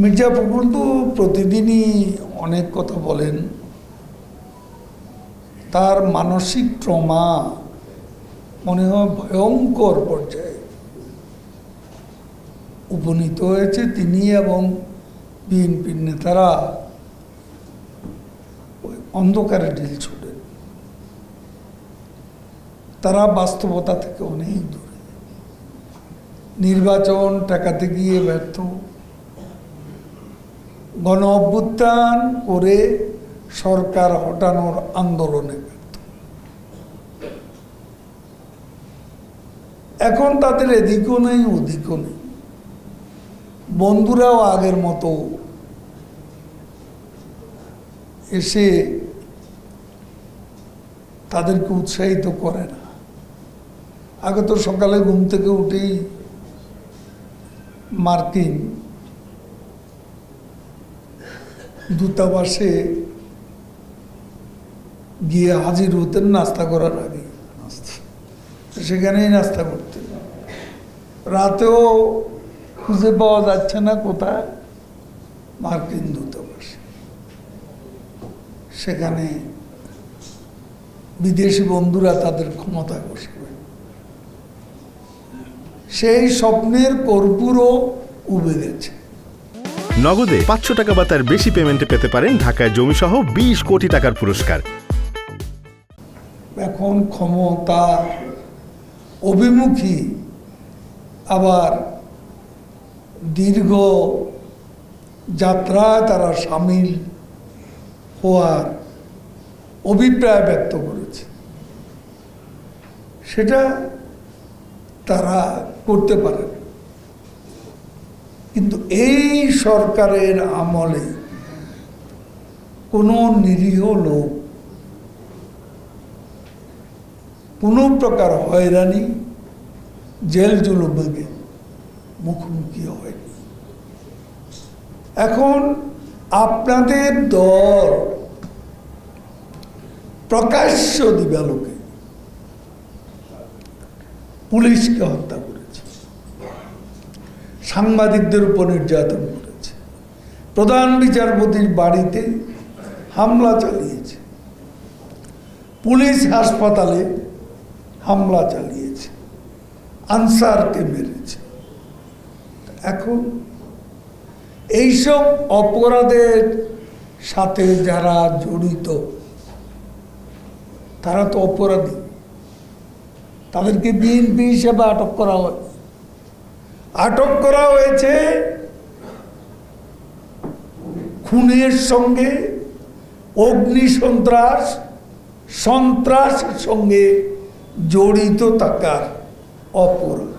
মির্জা ফখরুল তো প্রতিদিনই অনেক কথা বলেন। তার মানসিক ট্রমা মনে হয় ভয়ঙ্কর পর্যায়ে উপনীত হয়েছে তিনি এবং বিএনপির নেতারা। ওই অন্ধকারে ঢিল ছোটেন তারা বাস্তবতা থেকে অনেক দূরে। নির্বাচন টাকাতে গিয়ে ব্যর্থ। গণ অভ্যুত্থান করে সরকার হটানোর আন্দোলনে এখন তাদের এদিকও নেই, ওদিকও নেই। বন্ধুরাও আগের মতো এসে তাদেরকে উৎসাহিত করে না। আগে তো সকালে ঘুম থেকে উঠেই মার্কিন দূতাবাসে গিয়ে হাজির হতেন নাস্তা করার আগে। সেখানেই নাস্তা করতেন। রাতেও খুঁজে পাওয়া যাচ্ছে না কোথায়? মার্কিন দূতাবাস। সেখানে বিদেশি বন্ধুরা তাদের ক্ষমতায় বসবে সেই স্বপ্নের কর্পূরও উবে গেছে। নগদে পাঁচশো টাকা বা তার বেশি পেমেন্টে পেতে পারেন ঢাকায় জমিসহ বিশ কোটি টাকার পুরস্কার। এখন ক্ষমতা অভিমুখী, আবার দীর্ঘ যাত্রায় তারা সামিল হওয়ার অভিপ্রায় ব্যক্ত করেছে। সেটা তারা করতে পারে কিন্তু এই সরকারের আমলে কোনো নিরীহ লোক, কোনো প্রকার হয়রানি, জেল জুলুমকে মুখোমুখি হয়নি। এখন আপনাদের দল প্রকাশ্য দিবালোকে পুলিশকে হত্যা করেছে। সাংবাদিকদের উপর নির্যাতন করেছে। প্রধান বিচারপতির বাড়িতে হামলা চালিয়েছে। পুলিশ হাসপাতালে হামলা চালিয়েছে। আনসারকে মেরেছে। এখন এইসব অপরাধের সাথে যারা জড়িত, তারা তো অপরাধী। তাদেরকে বিএনপি হিসেবে আটক করা হয়। আটক করা হয়েছে খুনের সঙ্গে অগ্নি সন্ত্রাস সন্ত্রাসের সঙ্গে জড়িত থাকার অপরাধ।